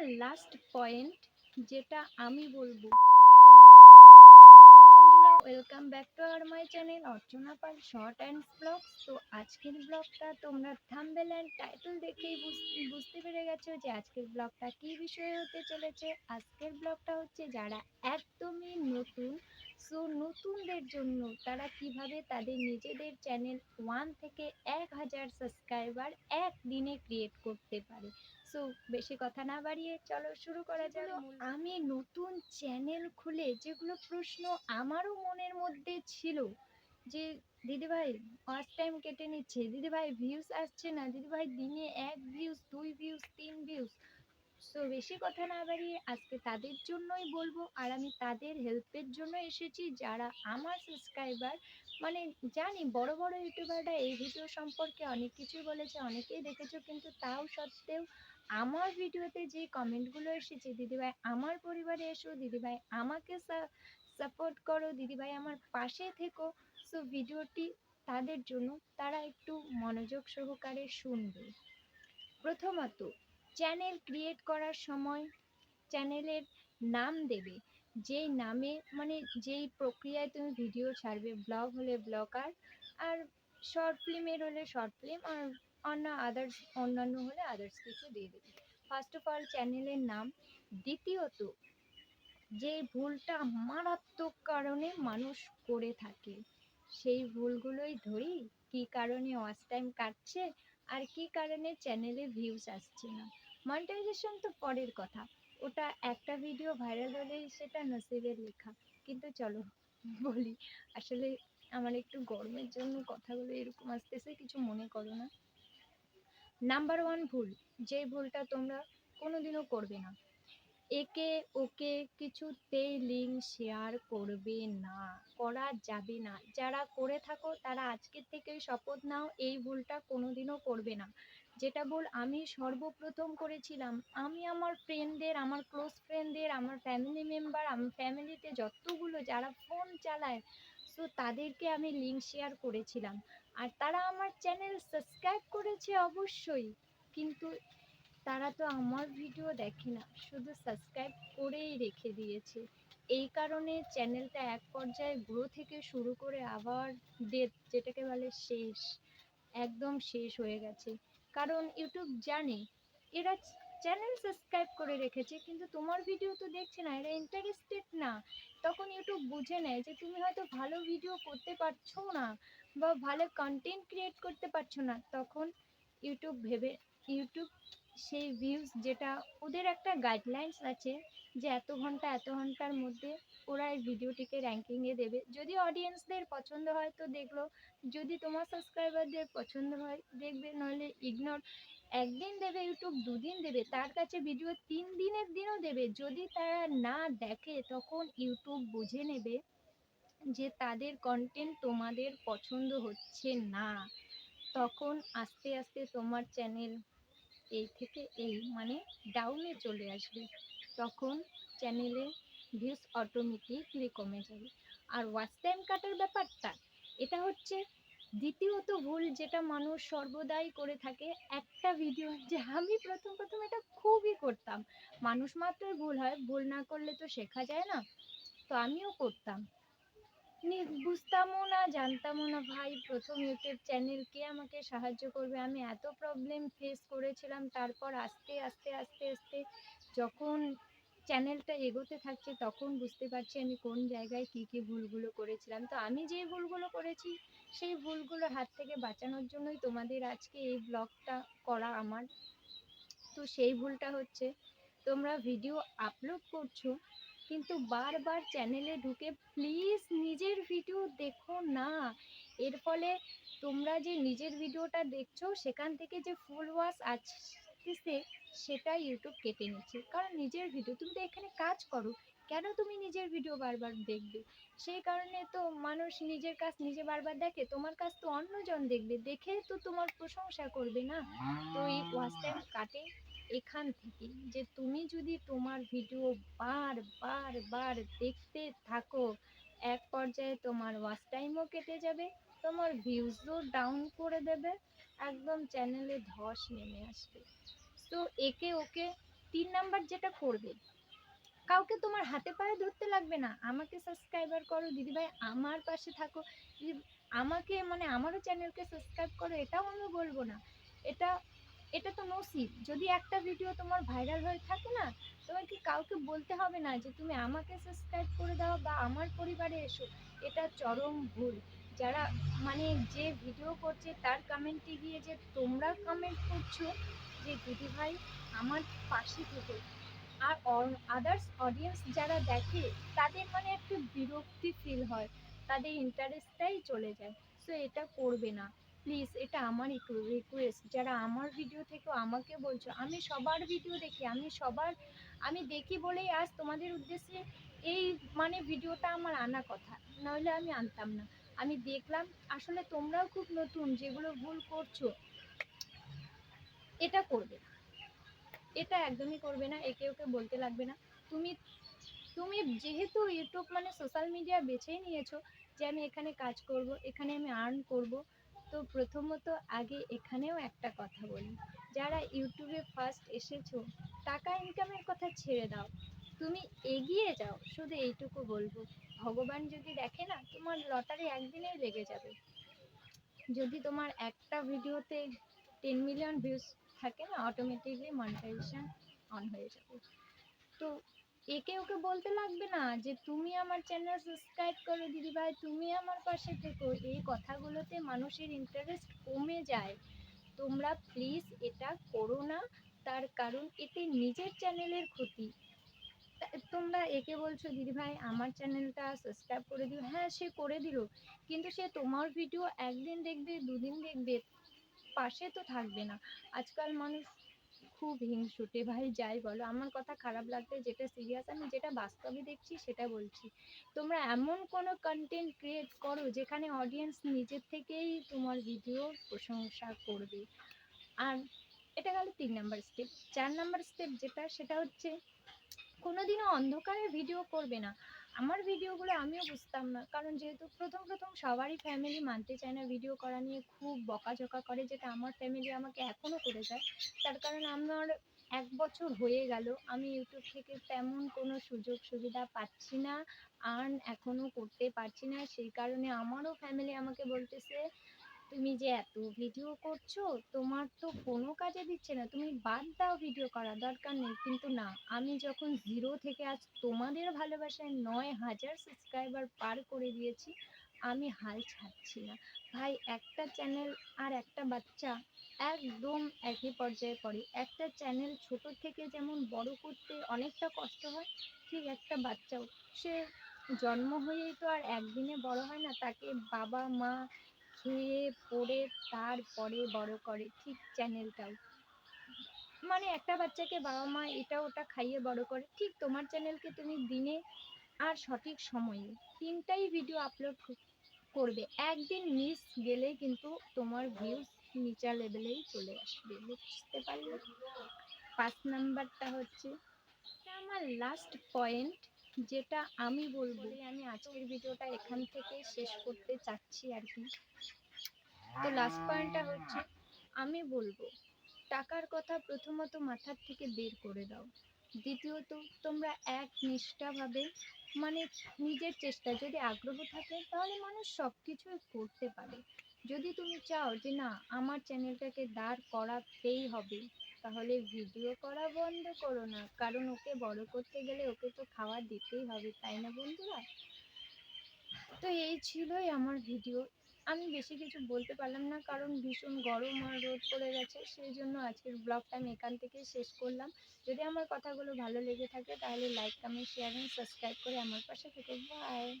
আর last point যেটা আমি বলব। Welcome back to our my channel Archana Pal short and blog তো আজকের ব্লগটা তোমরা থাম্বেল অ্যান্ড টাইটেল দেখেই বুঝ- বুঝতে পেরে গেছো যে আজকের ব্লগটা কী বিষয়ে হতে চলেছে। আজকের ব্লগটা হচ্ছে যারা একদমই নতুন সো নতুনদের জন্য তারা কীভাবে তাদের নিজেদের চ্যানেল ওয়ান থেকে এক হাজার সাবস্ক্রাইবার একদিনে ক্রিয়েট করতে পারে। সো বেশি কথা না বাড়িয়ে চলো শুরু করা যাক। আমি নতুন চ্যানেল খুলে যেগুলো প্রশ্ন আমারও মনের মধ্যে ছিল যে দিদিভাই ফার্স্ট টাইম কেটে নিচ্ছে। দিদিভাই ভিউজ আসছে না। দিদিভাই দিনে এক ভিউজ দুই ভিউজ তিন ভিউজ সো বেশি কথা না বাড়িয়ে আজকে তাদের জন্যই বলব আর আমি তাদের হেল্পের জন্য এসেছি যারা আমার সাবস্ক্রাইবার মানে জানি বড় বড় ইউটিউবাররা এই ভিডিও সম্পর্কে অনেক কিছুই বলেছে, অনেকেই দেখেছ, কিন্তু তাও সত্ত্বেও আমার ভিডিওতে যে কমেন্টগুলো এসেছে, দিদিভাই আমার পরিবারে এসো, দিদিভাই আমাকে সাপোর্ট করো, দিদিভাই আমার পাশে থেকো। সো ভিডিওটি তাদের জন্য তারা একটু মনোযোগ সহকারে শুনবে। প্রথমত চ্যানেল ক্রিয়েট করার সময় চ্যানেলের নাম দেবে। যেই নামে মানে যেই প্রক্রিয়ায় তুমি ভিডিও ছাড়বে ব্লগ হলে ব্লগার আর আর শর্ট ফিল্মের হলে শর্ট ফিল্ম আর অন্য আদার্স অন্যান্য হলে আদার্স কিছু দিয়ে দেবে। ফার্স্ট অফ অল চ্যানেলের নাম। দ্বিতীয়ত যে ভুলটা মারাত্মক কারণে মানুষ করে থাকে, সেই ভুলগুলোই ধরি। কী কারণে ওয়াচ টাইম কাটছে? আর কী কারণে চ্যানেলে ভিউজ আসছে না? মনিটাইজেশন তো পরের কথা। ওটা একটা ভিডিও ভাইরাল হলেই সেটা নসিবের লেখা। কিন্তু চলো, বলি। আসলে আমার একটু গরমের জন্য কথাগুলো এরকম আসতেছে, কিছু মনে করো না। নাম্বার ওয়ান ভুল, যে ভুলটা তোমরা কোনোদিনও করবে না। একে ওকে কিছুতেই লিঙ্ক শেয়ার করবে না, করা যাবে না। যারা করে থাকো, তারা আজকের থেকেই শপথ নাও, এই ভুলটা কোনোদিনও করবে না। যেটা বল আমি সর্বপ্রথম করেছিলাম, আমি আমার ফ্রেন্ডদের আমার ক্লোজ ফ্রেন্ডদের আমার ফ্যামিলি মেম্বার আমার ফ্যামিলিতে যতগুলো যারা ফোন চালায় সো তাদেরকে আমি লিঙ্ক শেয়ার করেছিলাম। আর তারা আমার চ্যানেল সাবস্ক্রাইব করেছে অবশ্যই, কিন্তু তারা তো আমার ভিডিও দেখে না, শুধু সাবস্ক্রাইব করেই রেখে দিয়েছে। এই কারণে চ্যানেলটা এক পর্যায়ে গ্রো থেকে শুরু করে আবার ডেথ যেটাকে বলে শেষ, একদম শেষ হয়ে গেছে। কারণ ইউটিউব জানে। এরা চ্যানেল সাবস্ক্রাইব করে রেখেছে, কিন্তু তোমার ভিডিও তো দেখছে না, এরা ইন্টারেস্টেড না। তখন ইউটিউব বুঝে নেয় যে তুমি হয়তো ভালো ভিডিও করতে পারছ না, বা ভালো কন্টেন্ট ক্রিয়েট করতে পারছ না। তখন ইউটিউব ভেবে ইউটিউব সেই ভিউজ যেটা, ওদের একটা গাইডলাইন্স আছে যে এত ঘণ্টা, এত ঘণ্টার মধ্যে ওরা এই ভিডিওটিকে র্যাঙ্কিংয়ে দেবে। যদি অডিয়েন্সদের পছন্দ হয় তো দেখল, যদি তোমার সাবস্ক্রাইবারদের পছন্দ হয়, দেখবে, নইলে ইগনোর একদিন দেবে ইউটিউব দুদিন দেবে, তার কাছে ভিডিও তিন দিনের দিনও দেবে। যদি তারা না দেখে, তখন ইউটিউব বুঝে নেবে যে তাদের কন্টেন্ট তোমাদের পছন্দ হচ্ছে না। তখন আস্তে আস্তে তোমার চ্যানেল এই থেকে এই মানে ডাউনে চলে আসবে। তখন চ্যানেলে ভিউজ অটোমেটিকলি কমে যাবে আর ওয়াচ টাইম কাটার ব্যাপারটা, এটা হচ্ছে দ্বিতীয়ত ভুল যেটা মানুষ সর্বদাই করে থাকে, একটা ভিডিও যে আমি প্রথম প্রথম এটা খুবই করতাম। মানুষ মাত্রই ভুল হয়, ভুল না করলে তো শেখা যায় না। তো আমিও করতাম। বুঝতামও না, জানতামও না, ভাই, প্রথম ইউটিউব চ্যানেল কে আমাকে সাহায্য করবে? আমি এত প্রবলেম ফেস করেছিলাম, তারপর আস্তে আস্তে আস্তে আস্তে যখন চ্যানেলটা এগোতে থাকছে, তখন বুঝতে পারছি আমি কোন জায়গায় কী কী ভুলগুলো করেছিলাম। তো আমি যে ভুলগুলো করেছি, সেই ভুলগুলো হাত থেকে বাঁচানোর জন্যই তোমাদের আজকে এই ব্লগটা করা আমার। তো সেই ভুলটা হচ্ছে, তোমরা ভিডিও আপলোড করছ, কিন্তু বারবার চ্যানেলে ঢুকে প্লিজ নিজের ভিডিও দেখো না। এর ফলে তোমরা যে নিজের ভিডিওটা দেখছ, সেখান থেকে যে ফুল ওয়াশ আসতেছে সেটা ইউটিউব কেটে নিচ্ছে। কারণ নিজের ভিডিও তুমি তো এখানে কাজ করো কেন তুমি নিজের ভিডিও বারবার দেখবে? সেই কারণে তো মানুষ নিজের কাজ নিজে বারবার দেখে তোমার কাজ তো অন্যজন দেখবে দেখে তো তোমার প্রশংসা করবে না? তো এই ওয়াচ টাইম কাটে এখান থেকে যে তুমি যদি তোমার ভিডিও বার বার বার দেখতে থাকো এক পর্যায়ে তোমার ওয়াচ টাইমও কেটে যাবে তোমার ভিউজও ডাউন করে দেবে একদম চ্যানেলে ধস নেমে আসবে। তো একে ওকে তিন নাম্বার যেটা করবে, কাউকে তোমার হাতে পায়ে ধরতে লাগবে না। আমাকে সাবস্ক্রাইবার করো, দিদিভাই, আমার পাশে থাকো। আমাকে মানে আমারও চ্যানেলকে সাবস্ক্রাইব করো, এটাও আমি বলব না। এটা এটা তো নসিব। যদি একটা ভিডিও তোমার ভাইরাল হয়ে থাকে না তোমাকে কাউকে বলতে হবে না যে তুমি আমাকে সাবস্ক্রাইব করে দাও বা আমার পরিবারে এসো? এটা চরম ভুল। যারা মানে যে ভিডিও করছে, তার কমেন্টে গিয়ে যে তোমরা কমেন্ট করছ, যে দিদিভাই আমার পাশে থেকো। আর আদার্স অডিয়েন্স যারা দেখে, তাদের মানে একটু বিরক্তি ফিল হয়। তাদের ইন্টারেস্টটাই চলে যায়। সো এটা করবে না। প্লিজ এটা আমার রিকোয়েস্ট যারা আমার ভিডিও থেকেও আমাকে বলছো, আমি সবার ভিডিও দেখি, আমি সবার, আমি দেখি বলেই আজ তোমাদের উদ্দেশ্যে এই মানে ভিডিওটা আমার আনা কথা। নইলে আমি আনতাম না। আমি দেখলাম, আসলে তোমরাও খুব নতুন যেগুলো ভুল করছ। এটা করবে এটা একদমই করবে না, একে ওকে বলতে লাগবে না। তুমি তুমি যেহেতু ইউটিউব মানে সোশ্যাল মিডিয়া বেছেই নিয়েছো যে আমি এখানে কাজ করব, এখানে আমি আর্ন করব, তো প্রথমত আগে এখানেও একটা কথা বলি। যারা ইউটিউবে ফার্স্ট এসেছ, টাকা ইনকামের কথা ছেড়ে দাও। তুমি এগিয়ে যাও, শুধু এইটুকু বলব। ভগবান যদি দেখে না, তোমার লটারি একদিনেই লেগে যাবে। যদি তোমার একটা ভিডিওতে টেন মিলিয়ন ভিউজ থাকে না অটোমেটিকলি মনিটাইজেশন অন হয়ে যাবে। তো একে ওকে বলতে লাগবে না যে, তুমি আমার চ্যানেল সাবস্ক্রাইব করো দিদিভাই তুমি আমার পাশে থেকো। এই কথাগুলোতে মানুষের ইন্টারেস্ট কমে যায়। তোমরা প্লিজ এটা করো না। তার কারণ এতে নিজের চ্যানেলের ক্ষতি। তোমরা একে বলছো, দিদিভাই, আমার চ্যানেলটা সাবস্ক্রাইব করে দিও। হ্যাঁ সে করে দিল, কিন্তু সে তোমার ভিডিও একদিন দেখবে, দুদিন দেখবে, পাশে তো থাকবে না। আজকাল মানুষ খুব হিংসুটে, ভাই, যাই বলো, আমার কথা খারাপ লাগবে, যেটা সিরিয়াস আমি যেটা বাস্তবে দেখছি, সেটা বলছি। তোমরা এমন কোনো কন্টেন্ট ক্রিয়েট করো, যেখানে অডিয়েন্স নিজের থেকেই তোমার ভিডিও প্রশংসা করবে। আর এটা গেল তিন নাম্বার স্টেপ চার নাম্বার স্টেপ যেটা, সেটা হচ্ছে কোনোদিনও অন্ধকারে ভিডিও করবে না। আমার ভিডিওগুলো আমিও বুঝতাম না। কারণ যেহেতু প্রথম প্রথম সবারই ফ্যামিলি মানতে চায় না ভিডিও করা নিয়ে খুব বকাঝকা করে, যেটা আমার ফ্যামিলি আমাকে এখনও করে যায়। তার কারণ আমার এক বছর হয়ে গেল, আমি ইউটিউব থেকে তেমন কোনো সুযোগ সুবিধা পাচ্ছি না আর্ন এখনও করতে পারছি না। সেই কারণে আমারও ফ্যামিলি আমাকে বলতেছে তুমি যে এত ভিডিও করছ, তোমার তো কোনো কাজে দিচ্ছে না। তুমি বাদ দাও ভিডিও করা, দরকার নেই। কিন্তু না, আমি যখন জিরো থেকে আজ তোমাদের ভালোবাসায় নয় হাজার সাবস্ক্রাইবার পার করে দিয়েছি, আমি হাল ছাড়ছি না। ভাই, একটা চ্যানেল আর একটা বাচ্চা একদম একই পর্যায়ে পড়ে। একটা চ্যানেল ছোট থেকে যেমন বড় করতে অনেকটা কষ্ট হয়, ঠিক একটা বাচ্চাও। সে জন্ম হয়েই তো আর একদিনে বড় হয় না, তাকে বাবা, মা খেয়ে পড়ে তারপরে বড় করে, ঠিক চ্যানেলটাও। মানে একটা বাচ্চাকে বাবা মা এটা ওটা খাইয়ে বড় করে, ঠিক তোমার চ্যানেলকে তুমি দিনে আর সঠিক সময়ে তিনটাই ভিডিও আপলোড করবে। একদিন মিস গেলে কিন্তু তোমার ভিউজ নিচা লেভেলেই চলে আসবে, বুঝতে পারলে? পাঁচ নাম্বারটা হচ্ছে, আমার লাস্ট পয়েন্ট যেটা আমি বলব আমি আজকের ভিডিওটা এখান থেকে শেষ করতে চাচ্ছি আর কি। তো লাস্ট পয়েন্টটা হচ্ছে, আমি বলব, টাকার কথা প্রথমত মাথার থেকে বের করে দাও। দ্বিতীয়ত, তোমরা এক নিষ্ঠাভাবে মানে নিজের চেষ্টা যদি আগ্রহ থাকে, তাহলে মানুষ সব কিছুই করতে পারে। যদি তুমি চাও যে না, আমার চ্যানেলটাকে দাঁড় করাতেই হবে, তাহলে ভিডিও করা বন্ধ করো না। কারণ ওকে বড় করতে গেলে ওকে তো খাওয়া দিতেই হবে, তাই না বন্ধুরা? তো এই ছিলই আমার ভিডিও। আমি বেশি কিছু বলতে পারলাম না, কারণ ভীষণ গরম আর রোদ পড়ে গেছে সেই জন্য আজকের ব্লগটা আমি এখান থেকে শেষ করলাম। যদি আমার কথাগুলো ভালো লেগে থাকে, তাহলে লাইক কমেন্ট শেয়ার এবং সাবস্ক্রাইব করে আমার পাশে থেকে। বাই